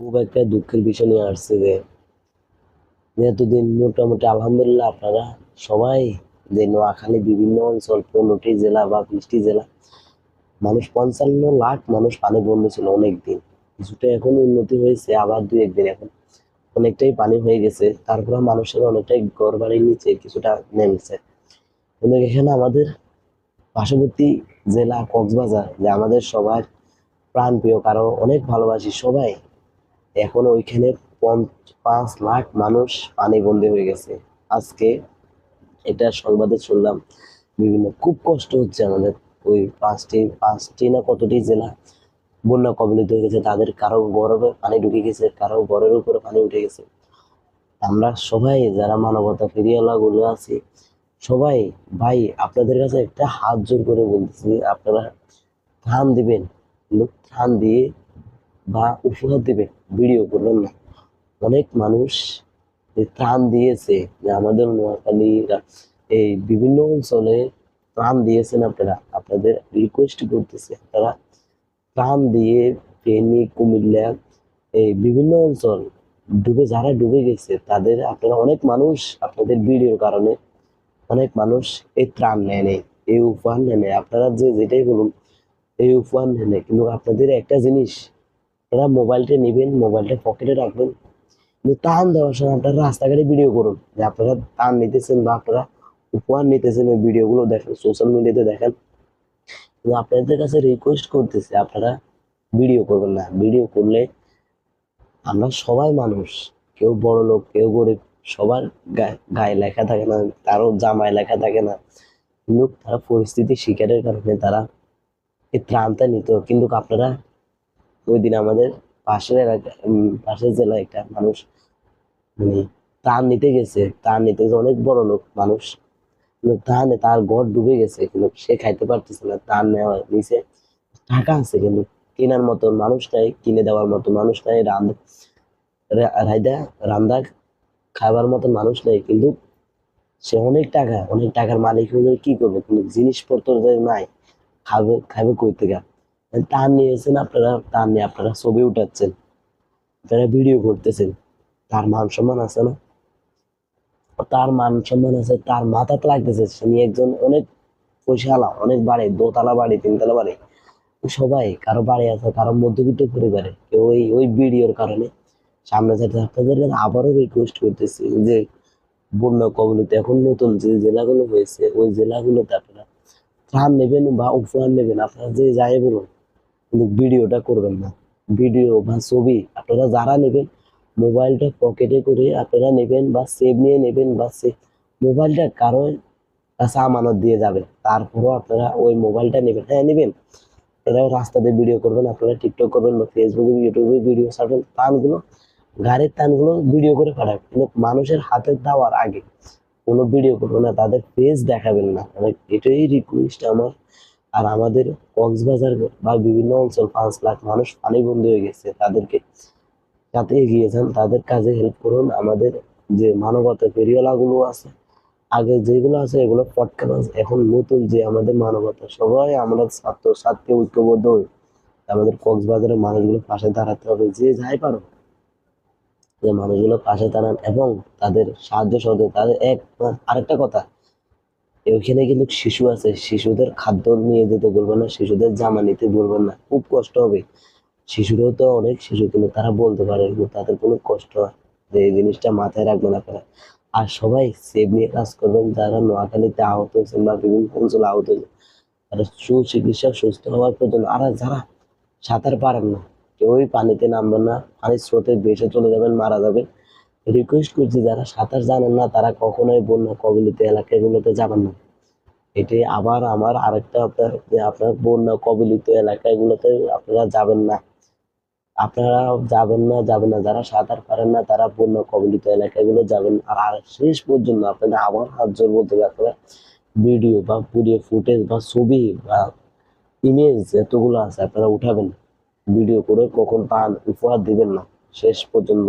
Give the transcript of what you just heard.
খুব একটা দুঃখের বিষয় নিয়ে আসছে যে, এতদিন মোটামুটি আলহামদুলিল্লাহ আপনারা সবাই যে নোয়াখালী বিভিন্ন অঞ্চল, পনেরোটি জেলা বা বিশটি জেলা, মানুষ পঞ্চান্ন লাখ মানুষ পানি বন্ধ ছিল অনেক দিন কিছুটা এখন উন্নতি হয়েছে, আবার দুই একদিন এখন অনেকটাই পানি হয়ে গেছে। তারপরে মানুষের অনেকটাই ঘর বাড়ির নিচে কিছুটা নেমেছে। এখানে আমাদের পার্শ্ববর্তী জেলা কক্সবাজার, যে আমাদের সবার প্রাণ প্রিয় কারও অনেক ভালোবাসি সবাই এখন ওইখানে পাঁচ লাখ মানুষ পানি বন্দি হয়ে গেছে। আজকে এটা সংবাদে শুনলাম, বিভিন্ন খুব কষ্ট হচ্ছে আমাদের ওই পাঁচটি পাঁচটি না কতটি জেলা বন্যা কবলিত হয়ে গেছে, তাদের কারও গরবে পানি ঢুকে গেছে, কারও ঘরের উপরে পানি উঠে গেছে। আমরা সবাই যারা মানবতা ফেরিওয়ালা গুলো আছি, সবাই, ভাই, আপনাদের কাছে একটা হাত জোর করে বলতেছি, আপনারা ত্রাণ দিবেন ত্রাণ দিয়ে বা উপহার দিবেন ভিডিও করবেন না। অনেক মানুষ ত্রাণ দিয়েছে, যে আমাদের নোয়াখালীরা এই বিভিন্ন অঞ্চলে ত্রাণ দিয়েছেন আপনারা, আপনাদের রিকোয়েস্ট করতেছে আপনারা ত্রাণ দিয়ে ফেনী, কুমিল্লা, এই বিভিন্ন অঞ্চল ডুবে, যারা ডুবে গেছে, তাদের আপনারা অনেক মানুষ আপনাদের ভিডিওর কারণে অনেক মানুষ এই ত্রাণ নেয় নেই, এই উপহার নেয় আপনারা যে যেটাই বলুন, এই উপহার নেয় নেই, কিন্তু আপনাদের একটা জিনিস আপনারা মোবাইলটা নেবেন, মোবাইলটা পকেটে রাখবেন। ত্রাণ দেওয়ার সময় আপনারা রাস্তাঘাটে ভিডিও করুন। যে আপনারা ত্রাণ নিতেছেন বা আপনারা উপহার নিতেছেন ওই ভিডিওগুলো দেখেন সোশ্যাল মিডিয়াতে দেখেন। আপনাদের কাছে রিকোয়েস্ট করতেছে, আপনারা ভিডিও করবেন না। ভিডিও করলে আমরা সবাই মানুষ, কেউ বড় লোক, কেউ গরিব, সবার গায়ে লেখা থাকে না, তারও জামায় লেখা থাকে না। কিন্তু তারা পরিস্থিতি শিকারের কারণে তারা এই ত্রাণটা নিত। কিন্তু আপনারা ওই দিন আমাদের পাশের এলাকা পাশের জেলায় একটা মানুষ মানে ত্রাণ নিতে গেছে। ত্রাণ নিতে গেছে, অনেক বড় লোক, মানুষ। ত্রাণে তার ঘর ডুবে গেছে, কিন্তু সে খাইতে পারতেছে না। ত্রাণ নেওয়া নিচে টাকা আছে, কিন্তু কেনার মতো মানুষ নাই, কিনে দেওয়ার মতো মানুষ নাই রান্ধ রা- রায়দা রান্দা খাবার মতো মানুষ নেই। কিন্তু সে অনেক টাকা, অনেক টাকার মালিক হলে কি করবে? কিন্তু জিনিসপত্র নাই, খাবে খাবে কই থেকে? তার নিয়েছেন আপনারা তার নিয়ে আপনারা ছবি উঠাচ্ছেন, আপনারা ভিডিও করতেছেন। তার মান সম্মান আছে না? তার মান সম্মান আছে, তার মাথাতে লাগতেছে সে একজন অনেক পয়সাওয়ালা অনেক বাড়ি, দোতলা বাড়ি, তিনতলা বাড়ি। সবাই, কারও বাড়ি আছে, কারও মধ্যবিত্ত পরিবারে ওই ওই ভিডিওর কারণে। সামনে যেতে আপনাদের আবারও রিকোয়েস্ট করতেছি যে, বন্যা কবলিত এখন নতুন যে জেলাগুলো হয়েছে, ওই জেলাগুলোতে আপনারা ত্রাণ নেবেন বা উপহার নেবেন। আপনারা যে যাই বলুন কিন্তু ভিডিওটা করবেন না। ভিডিও বা ছবি আপনারা যারা নেবেন, মোবাইলটা পকেটে করে আপনারা নেবেন বা সেভ নিয়ে নেবেন বা সে মোবাইলটা কারও কাছে আমানত দিয়ে যাবেন, তারপরও আপনারা ওই মোবাইলটা নেবেন। হ্যাঁ নেবেন। আপনারা রাস্তাতে ভিডিও করবেন, আপনারা টিকটক করবেন বা ফেসবুকে ইউটিউবে ভিডিও ছাড়বেন, তানগুলো, গাড়ির তানগুলো ভিডিও করে পাঠাবেন। কিন্তু মানুষের হাতে দেওয়ার আগে কোনো ভিডিও করবেন না, তাদের ফেস দেখাবেন না। মানে এটাই রিকোয়েস্ট আমার আর আমাদের কক্সবাজার বা বিভিন্ন অঞ্চল, পাঁচ লাখ মানুষ পানিবন্দী হয়ে গেছে, তাদেরকে যাতে এগিয়ে যান, তাদের কাজে হেল্প করুন। আমাদের যে মানবতা ফেরিওয়ালাগুলো আছে, আগে যেগুলো আছে এগুলো পডকাস্ট এখন নতুন যে আমাদের মানবতা সবাই আমরা ছাত্র, ছাত্রী, ঐক্যবদ্ধ হই আমাদের কক্সবাজারের মানুষগুলো পাশে দাঁড়াতে হবে, যে যাই পারো যে মানুষগুলো পাশে দাঁড়ান এবং তাদের সাহায্য সহযোগ তাদের এক, আরেকটা কথা ওইখানে কিন্তু শিশু আছে, শিশুদের খাদ্য নিয়ে যেতে বলবেন না, শিশুদের জামা নিতে বলবেন না, খুব কষ্ট হবে। শিশুরাও তো অনেক শিশু, কিন্তু তারা বলতে পারে তাদের কোনো কষ্ট হয় যে এই জিনিসটা মাথায় রাখবেন আপনারা। আর সবাই সেভ নিয়ে কাজ করবেন, যারা নোয়াখালীতে আহত হয়েছেন বা বিভিন্ন অঞ্চলে আহত হয়েছেন, তারা সুচিকিৎসা সুস্থ হওয়ার পর্যন্ত, আর যারা সাঁতার পারেন না, কেউই পানিতে নামবেন না, পানির স্রোতে ভেসে চলে যাবেন, মারা যাবেন। রিকোয়েস্ট করছি, যারা সাঁতার জানেন না, তারা কখনোই বন্যা কবলিত এলাকাগুলোতে যাবেন না। এটি আবার আমার আরেকটা আপনার আপনার বন্যা কবলিত এলাকাগুলোতে আপনারা যাবেন না। আপনারা যাবেন না যাবেন না। যারা সাঁতার পারেন না, তারা বন্যা কবলিত এলাকাগুলো যাবেন। আর শেষ পর্যন্ত আপনাদের আবার হাত জোর বলতে হবে, আপনারা ভিডিও বা ভিডিও ফুটেজ বা ছবি বা ইমেজ এতগুলো আছে, আপনারা উঠাবেন। ভিডিও করে কখন পান, উপহার দিবেন না, শেষ পর্যন্ত।